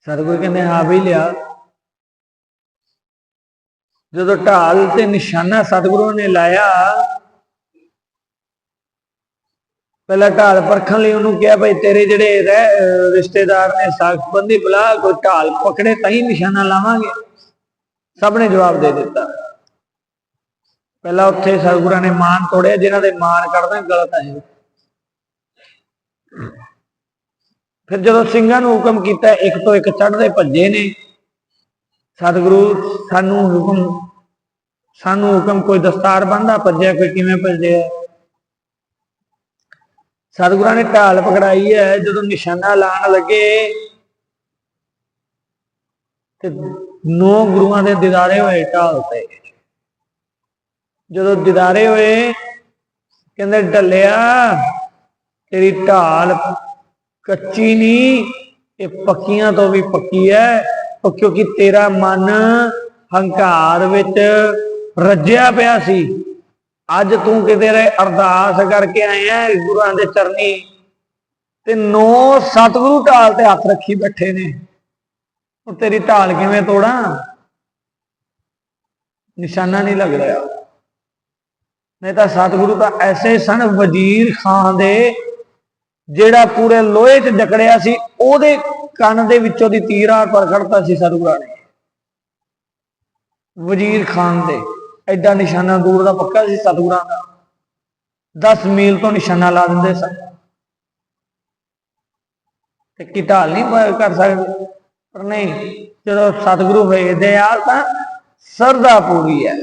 ਸਤਿਗੁਰੂ ਕਹਿੰਦੇ ਹਾਂ ਵੀ ਲਿਆ। ਜਦੋਂ ਢਾਲ ਤੇ ਨਿਸ਼ਾਨਾ ਸਤਿਗੁਰੂ ਨੇ ਲਾਇਆ, ਪਹਿਲਾਂ ਢਾਲ ਪਰਖਣ ਲਈ ਉਹਨੂੰ ਕਿਹਾ, ਭਾਈ ਤੇਰੇ ਜਿਹੜੇ ਰਹਿ- ਰਿਸ਼ਤੇਦਾਰ ਨੇ ਸਾਖਬੰਦੀ ਬੁਲਾ, ਕੋਈ ਢਾਲ ਪਕੜੇ ਤਾਂ ਹੀ ਨਿਸ਼ਾਨਾ ਲਾਵਾਂਗੇ। ਸਭ ਨੇ ਜਵਾਬ ਦੇ ਦਿੱਤਾ। ਪਹਿਲਾਂ ਉੱਥੇ ਸਤਿਗੁਰਾਂ ਨੇ ਮਾਨ ਤੋੜਿਆ, ਜਿਨ੍ਹਾਂ ਦੇ ਮਾਨ ਕੱਢਦਾ ਗਲਤ ਹੈ ਫਿਰ ਜਦੋਂ ਸਿੰਘਾਂ ਨੂੰ ਹੁਕਮ ਕੀਤਾ, ਇੱਕ ਤੋਂ ਇੱਕ ਚੜ੍ਹਦੇ ਭੱਜੇ ਨੇ ਸਤਿਗੁਰੂ ਸਾਨੂੰ ਹੁਕਮ ਸਾਨੂੰ ਹੁਕਮ ਕੋਈ ਦਸਤਾਰ ਬੰਦਾ ਭੱਜਿਆ ਕੋਈ ਕਿਵੇਂ ਭੱਜਿਆ ਸਤਿਗੁਰਾਂ ਨੇ ਢਾਲ ਪਕੜਾਈ ਹੈ, ਜਦੋਂ ਨਿਸ਼ਾਨਾ ਲਾਣ ਲੱਗੇ ਤੇ ਨੌ ਗੁਰੂਆਂ ਦੇ ਦਿਦਾਰੇ ਹੋਏ ਢਾਲ ਤੇ। ਜਦੋਂ ਦਿਦਾਰੇ ਹੋਏ, ਕਹਿੰਦੇ, ਢੱਲਿਆ, ਤੇਰੀ ਢਾਲ ਕੱਚੀ ਨਹੀਂ ਇਹ ਪੱਕੀਆਂ ਤੋਂ ਵੀ ਪੱਕੀ ਹੈ। ਉਹ ਕਿਉਂਕਿ ਤੇਰਾ ਮਨ ਹੰਕਾਰ ਵਿੱਚ ਰੱਜਿਆ ਪਿਆ ਸੀ। ਅੱਜ ਤੂੰ ਕਿਤੇ ਅਰਦਾਸ ਕਰਕੇ ਆਇਆ ਗੁਰੂਆਂ ਦੇ ਚਰਨੀ ਤੇ ਨੌ ਸਤਿਗੁਰੂ ਢਾਲ ਤੇ ਹੱਥ ਰੱਖੀ ਬੈਠੇ ਨੇ। ਉਹ ਤੇਰੀ ਢਾਲ ਕਿਵੇਂ ਤੋੜਾਂ? ਨਿਸ਼ਾਨਾ ਨਹੀਂ ਲੱਗ ਰਿਹਾ। ਨਹੀਂ ਤਾਂ ਸਤਿਗੁਰੂ ਤਾਂ ਐਸੇ ਸਨ ਵਜ਼ੀਰ ਖਾਨ ਦੇ ਜਿਹੜਾ ਪੂਰੇ ਲੋਹੇ 'ਚ ਜਕੜਿਆ ਸੀ, ਉਹਦੇ ਕੰਨ ਦੇ ਵਿੱਚੋਂ ਦੀ ਤੀਰਾ ਪ੍ਰਖੜਤਾ ਸੀ ਸਤਿਗੁਰਾਂ ਨੇ। ਵਜ਼ੀਰ ਖਾਨ ਦੇ। ਐਡਾ ਨਿਸ਼ਾਨਾ ਦੂਰ ਦਾ ਪੱਕਾ ਸੀ ਸਤਿਗੁਰਾਂ ਦਾ। 10 ਮੀਲ ਤੋਂ ਨਿਸ਼ਾਨਾ ਲਾ ਦਿੰਦੇ ਸਨ। ਤੇ ਕੀ ਢਾਲ ਨਹੀਂ ਕਰ ਸਕਦੇ। ਪਰ ਨਹੀਂ, ਜਦੋਂ ਸਤਿਗੁਰੂ ਹੋਏ ਦਿਆਲ ਤਾਂ ਸਰਦਾ ਪੂਰੀ ਹੈ।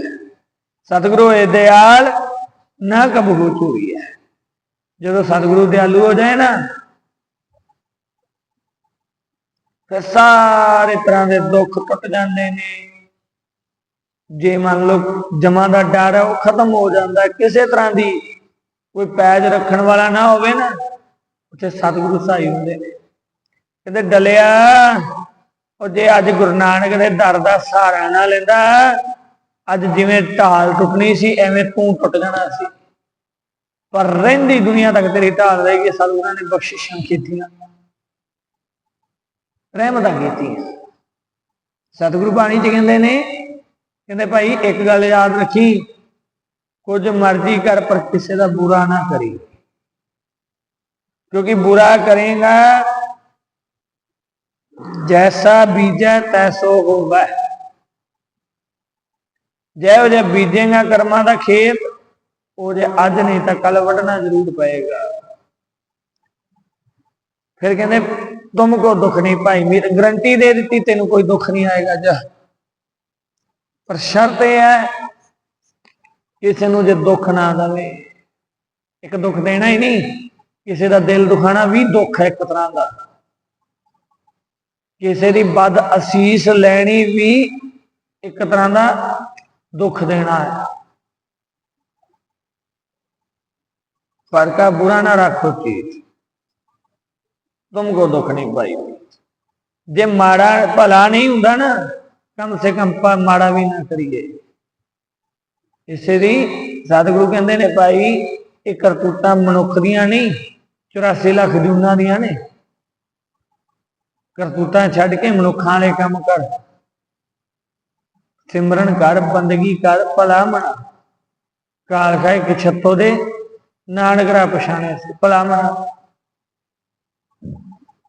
ਸਤਿਗੁਰੂ ਹੋਏ ਦਿਆਲ ਨਾ ਕਬੂ ਚੂਰੀ ਹੈ। ਜਦੋਂ ਸਤਿਗੁਰੂ ਦਿਆਲੂ ਹੋ ਜਾਏ ਨਾ ਫਿਰ ਸਾਰੇ ਤਰ੍ਹਾਂ ਦੇ ਦੁੱਖ ਟੁੱਟ ਜਾਂਦੇ ਨੇ। ਜੇ ਮੰਨ ਲਓ ਜਮਾਂ ਦਾ ਡਰ ਹੈ, ਉਹ ਖਤਮ ਹੋ ਜਾਂਦਾ ਕਿਸੇ ਤਰ੍ਹਾਂ ਦੀ ਕੋਈ ਪੈਜ ਰੱਖਣ ਵਾਲਾ ਨਾ ਹੋਵੇ ਨਾ, ਉੱਥੇ ਸਤਿਗੁਰੂ ਸਹਾਈ ਹੁੰਦੇ ਨੇ। ਕਹਿੰਦੇ, ਡਲਿਆ, ਉਹ ਜੇ ਅੱਜ ਗੁਰੂ ਨਾਨਕ ਦੇ ਦਰ ਦਾ ਸਹਾਰਾ ਨਾ ਲੈਂਦਾ, ਅੱਜ ਜਿਵੇਂ ਢਾਲ ਟੁੱਟਣੀ ਸੀ, ਐਵੇਂ ਤੂੰ ਟੁੱਟ ਜਾਣਾ ਸੀ। ਪਰ ਰਹਿੰਦੀ ਦੁਨੀਆ ਤੱਕ ਤੇਰੀ ਢਾਲ ਰਹੇਗੀ ਸਤਿਗੁਰਾਂ ਨੇ ਬਖਸ਼ਿਸ਼ਾਂ ਕੀਤੀਆਂ। ਰਹਿਮਤਾਂ ਕੀਤੀਆਂ ਸਤਿਗੁਰੂ ਬਾਣੀ ਚ ਕਹਿੰਦੇ ਨੇ, ਕਹਿੰਦੇ ਭਾਈ, ਇੱਕ ਗੱਲ ਯਾਦ ਰੱਖੀ, ਕੁਝ ਮਰਜ਼ੀ ਕਰ, ਪਰ ਕਿਸੇ ਦਾ ਬੁਰਾ ਨਾ ਕਰੀ। ਕਿਉਂਕਿ ਬੁਰਾ ਕਰੇਗਾ, ਜੈਸਾ ਬੀਜੈ, ਤੈਸੋ ਹੋਵੇ। ਜਿਹੋ ਜਿਹਾ ਬੀਜੇਗਾ ਕਰਮਾਂ ਦਾ ਖੇਤ, ਉਹ ਜੇ ਅੱਜ ਨਹੀਂ ਤਾਂ ਕੱਲ ਵੱਢਣਾ ਜ਼ਰੂਰ ਪਏਗਾ। ਫਿਰ ਕਹਿੰਦੇ ਤੁਮ ਕੋ ਦੁੱਖ ਨਹੀਂ ਭਾਈ ਮੇਰੀ ਗਰੰਟੀ ਦੇ ਦਿੱਤੀ ਤੈਨੂੰ ਕੋਈ ਦੁੱਖ ਨਹੀਂ ਆਏਗਾ ਜਾ ਪਰ ਸ਼ਰਤ ਇਹ ਹੈ ਕਿਸੇ ਨੂੰ ਜੇ ਦੁੱਖ ਨਾ ਦਵੇ ਇੱਕ ਦੁੱਖ ਦੇਣਾ ਹੀ ਨਹੀਂ ਕਿਸੇ ਦਾ ਦਿਲ ਦੁਖਾਣਾ ਵੀ ਦੁੱਖ ਹੈ ਇੱਕ ਤਰ੍ਹਾਂ ਦਾ ਕਿਸੇ ਦੀ ਬਦ ਅਸੀਸ ਲੈਣੀ ਵੀ ਇੱਕ ਤਰ੍ਹਾਂ ਦਾ ਦੁੱਖ ਦੇਣਾ ਹੈ ਫਰਕਾ बुरा ना रखो चीज तुमको दुख नहीं पाई ਜੇ ਮਾੜਾ ਭਲਾ ਨਹੀਂ ਹੁੰਦਾ ਨਾ ਕਮ ਸੇ ਕਮ ਪਾ ਮਾੜਾ ਵੀ ਨਾ ਕਰੀਏ ਇਸੇ ਦੀ ਸਤਿਗੁਰੂ ਕਹਿੰਦੇ ਨੇ ਭਾਈ ਇਹ ਕਰਤੂਤਾਂ ਮਨੁੱਖ ਦੀਆਂ ਨਹੀਂ 84 ਲੱਖ ਜੂਨਾਂ ਦੀਆਂ ਨੇ ਕਰਤੂਤਾਂ ਛੱਡ ਕੇ ਮਨੁੱਖਾਂ ਵਾਲੇ ਕੰਮ ਕਰ ਸਿਮਰਨ ਕਰ ਬੰਦਗੀ ਕਰ ਭਲਾ ਮਨਾ ਕਾਲ ਖਾਏ ਕਿ ਛੱਤੋ ਦੇ ਨਾਨਕਰਾ ਪਛਾਣਿਆ ਸੀ ਭਲਾ ਮਨਾ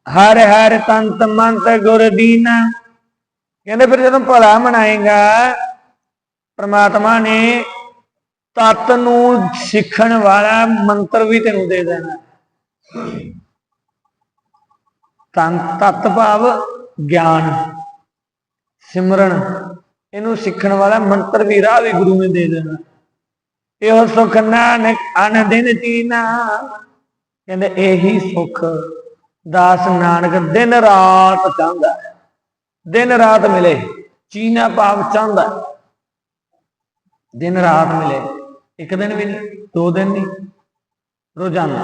ਹਰ ਹਰ ਤੰਤ ਮੰਤ ਗੁਰ ਦੀਨਾ। ਕਹਿੰਦੇ ਫਿਰ ਜਦੋਂ ਭਲਾ ਮਨਾਏਗਾ, ਪ੍ਰਮਾਤਮਾ ਨੇ ਤਤ ਨੂੰ ਸਿੱਖਣ ਵਾਲਾ ਮੰਤਰ ਵੀ ਤੈਨੂੰ ਦੇ ਦੇਣਾ। ਤਨ, ਤਤ ਭਾਵ ਗਿਆਨ, ਸਿਮਰਨ, ਇਹਨੂੰ ਸਿੱਖਣ ਵਾਲਾ ਮੰਤਰ ਵੀ ਰਾਹ ਵੀ ਗੁਰੂ ਨੇ ਦੇ ਦੇਣਾ। ਇਹੋ ਸੁਖ ਨਾਨਕ ਅਨ ਦਿਨ ਜੀਨਾ। ਕਹਿੰਦੇ ਇਹੀ ਸੁਖ ਦਾਸ ਨਾਨਕ, ਦਿਨ ਰਾਤ ਚਾਹੁੰਦਾ ਦਿਨ ਰਾਤ ਮਿਲੇ, ਚੀਨਾ ਭਾਵ ਚਾਹੁੰਦਾ ਦਿਨ ਰਾਤ ਮਿਲੇ, ਇੱਕ ਦਿਨ ਵੀ ਨਹੀਂ, ਦੋ ਦਿਨ ਨਹੀਂ, ਰੋਜ਼ਾਨਾ।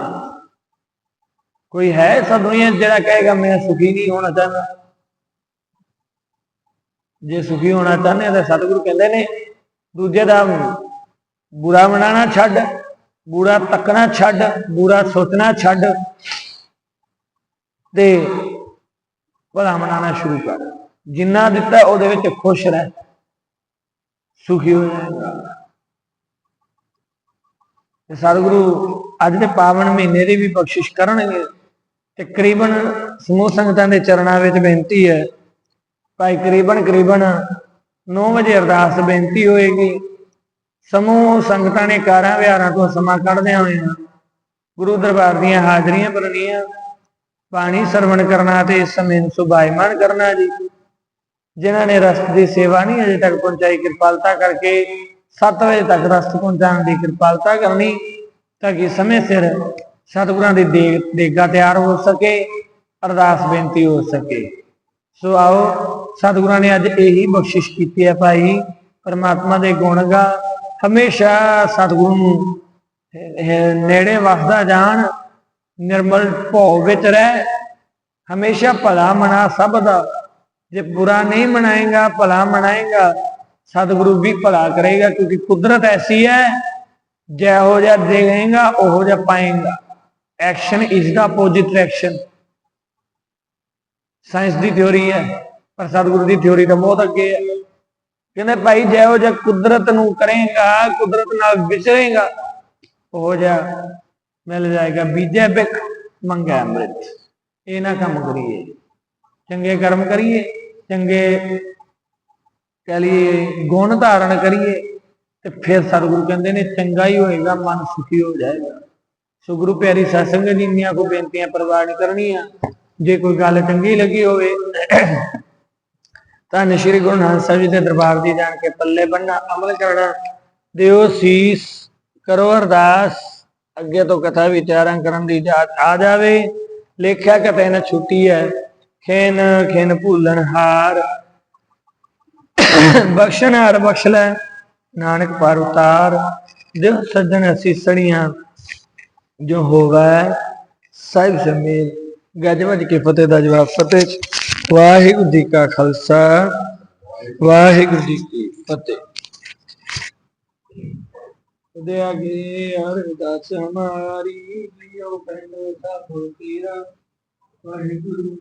ਕੋਈ ਹੈ ਇਸ ਦੁਨੀਆ ਜਿਹੜਾ ਕਹੇਗਾ, ਮੈਂ ਸੁਖੀ ਨਹੀਂ ਹੋਣਾ ਚਾਹੁੰਦਾ। ਜੇ ਸੁਖੀ ਹੋਣਾ ਚਾਹੁੰਦੇ ਆ ਤਾਂ ਸਤਿਗੁਰੂ ਕਹਿੰਦੇ ਨੇ, ਦੂਜੇ ਦਾ ਬੁਰਾ ਮਨਾਣਾ ਛੱਡ, ਬੁਰਾ ਤੱਕਣਾ ਛੱਡ, ਬੁਰਾ ਸੋਚਣਾ ਛੱਡ ਤੇ ਭਲਾ ਮਨਾਣਾ ਸ਼ੁਰੂ ਕਰ। ਜਿੰਨਾ ਦਿੱਤਾ, ਉਹਦੇ ਵਿੱਚ ਖੁਸ਼ ਰਹਿ। ਸੁਖੀ ਹੋ ਜਾਏਗਾ। ਤੇ ਸਤਿਗੁਰੂ, ਅੱਜ ਦੇ ਪਾਵਨ ਮਹੀਨੇ ਦੀ ਵੀ ਬਖਸ਼ਿਸ਼ ਕਰਨਗੇ। ਤਕਰੀਬਨ ਸਮੂਹ ਸੰਗਤਾਂ ਦੇ ਚਰਨਾਂ ਵਿੱਚ ਬੇਨਤੀ ਹੈ, ਭਾਈ ਕਰੀਬਨ ਕਰੀਬਨ 9 ਵਜੇ ਅਰਦਾਸ ਬੇਨਤੀ ਹੋਏਗੀ। ਸਮੂਹ ਸੰਗਤਾਂ ਨੇ ਕਾਰਾਂ ਵਿਹਾਰਾਂ ਤੋਂ ਸਮਾਂ ਕੱਢਦਿਆਂ ਹੋਇਆਂ ਗੁਰੂ ਦਰਬਾਰ ਦੀਆਂ ਹਾਜ਼ਰੀਆਂ ਭਰਨੀਆਂ। ਪਾਣੀ ਸਰਵਣ ਕਰਨਾ ਤੇ ਇਸ ਸਮੇਂ ਨੂੰ ਸੁਭਾਈਮਾਨ ਕਰਨਾ ਜੀ। ਜਿਨ੍ਹਾਂ ਨੇ ਰਸਤ ਦੀ ਸੇਵਾ ਨਹੀਂ ਅਜੇ ਤੱਕ ਪਹੁੰਚਾਈ, ਕਿਰਪਾਲਤਾ ਕਰਕੇ 7 ਵਜੇ ਤੱਕ ਰਸਤ ਪਹੁੰਚਾਉਣ ਦੀ ਕਿਰਪਾਲਤਾ ਕਰਨੀ, ਤਾਂ ਕਿ ਸਮੇਂ ਸਿਰ ਸਤਿਗੁਰਾਂ ਦੀ ਦੇਗਾ ਤਿਆਰ ਹੋ ਸਕੇ, ਅਰਦਾਸ ਬੇਨਤੀ ਹੋ ਸਕੇ। ਸੋ ਆਓ, ਸਤਿਗੁਰਾਂ ਨੇ ਅੱਜ ਇਹੀ ਬਖਸ਼ਿਸ਼ ਕੀਤੀ ਹੈ ਭਾਈ, ਪਰਮਾਤਮਾ ਦੇ ਗੁਣ ਗਾ, ਹਮੇਸ਼ਾ ਸਤਿਗੁਰੂ ਨੂੰ ਨੇੜੇ ਵਸਦਾ ਜਾਣ ਨਿਰਮਲ ਭਉ ਵਿੱਚ ਰਹਿ, ਹਮੇਸ਼ਾ ਭਲਾ ਮਨਾ ਸਭ ਦਾ। ਜੇ ਬੁਰਾ ਨਹੀਂ ਮਨਾਏਗਾ, ਭਲਾ ਮਨਾਏਗਾ, ਸਤਿਗੁਰੂ ਵੀ ਭਲਾ ਕਰੇਗਾ, ਕਿਉਂਕਿ ਕੁਦਰਤ ਐਸੀ ਹੈ, ਜਿਹੋ ਜਿਹਾ ਦੇਗਾ ਉਹੋ ਜਿਹਾ ਪਾਏਗਾ। Action is the opposite action science the theory ਹੈ, ਪਰ ਸਤਿਗੁਰੂ ਦੀ ਥਿਉਰੀ ਤਾਂ ਬਹੁਤ ਅੱਗੇ ਹੈ। ਕਹਿੰਦੇ ਭਾਈ, ਜਿਹੋ ਜਿਹਾ ਕੁਦਰਤ ਨੂੰ ਕਰੇਗਾ, ਕੁਦਰਤ ਨਾਲ ਵਿਚਰੇਗਾ, ਉਹ ਜਿਹਾ ਮਿਲ ਜਾਏਗਾ ਬੀਜੇ ਬਿਕ ਮੰਗੇ ਅੰਮ੍ਰਿਤ। ਇਹ ਨਾ ਕੰਮ ਕਰੀਏ। ਚੰਗੇ ਕਰਮ ਕਰੀਏ, ਚੰਗੇ ਕਹ ਲਈਏ ਗੁਣ ਧਾਰਨ ਕਰੀਏ, ਤੇ ਫਿਰ ਸਤਿਗੁਰੂ ਕਹਿੰਦੇ ਨੇ, ਚੰਗਾ ਹੀ ਹੋਏਗਾ, ਮਨ ਸੁਖੀ ਹੋ ਜਾਏਗਾ। ਸੋ ਗੁਰੂ ਪਿਆਰੀ ਸਤਸੰਗ ਜੀ ਦੀਆਂ ਕੋ ਬੇਨਤੀਆਂ ਪ੍ਰਵਾਨ ਕਰਨੀਆਂ। ਜੇ ਕੋਈ ਗੱਲ ਚੰਗੀ ਲੱਗੀ ਹੋਵੇ, ਤਾਂ ਸ਼੍ਰੀ ਗੁਰੂ ਨਾਨਕ ਸਾਹਿਬ ਜੀ ਦੇ ਦਰਬਾਰ ਦੀ ਜਾਣ ਕੇ ਪੱਲੇ ਬੰਨਾ ਅਮਲ ਕਰਨਾ। ਦਿਓ ਸੀਸ, ਕਰੋ ਅਰਦਾਸ। ਅੱਗੇ ਤੋਂ ਕਥਾ ਵਿਚਾਰਾਂ ਕਰਨ ਦੀ ਜਾਤ ਆ ਜਾਵੇ। ਲੇਖਿਆ ਕਤੇ ਨਾ ਛੁੱਟੀ ਹੈ। ਖੇਨ ਖੇਨ ਭੂਲਣ ਹਾਰ। ਬਖਸ਼ਣ ਹਾਰ ਬਖਸ਼ ਲੈ। ਨਾਨਕ ਪਰ ਉਤਾਰ। ਦਿਵ ਸੱਜਣ ਅਸੀਸਣੀਆਂ ਜੋ ਹੋਵੇ। ਸਾਹਿਬ ਸਮੇਲ, ਗੱਜ ਵੱਜ ਕੇ ਫਤਿਹ ਦਾ ਜਵਾਬ ਫਤਿਹ ਵਾਹਿਗੁਰੂ ਜੀ ਕਾ ਖਾਲਸਾ। ਵਾਹਿਗੁਰੂ ਜੀ ਕੀ ਫਤਿਹ। ਉਹਦੇ ਆਗੇ ਅਰਦਾਸ ਹਮਾਰੀ ਜਿਉ ਪੈਨੋ ਸਭ ਤੇਰਾ ਵਾਹਿਗੁਰੂ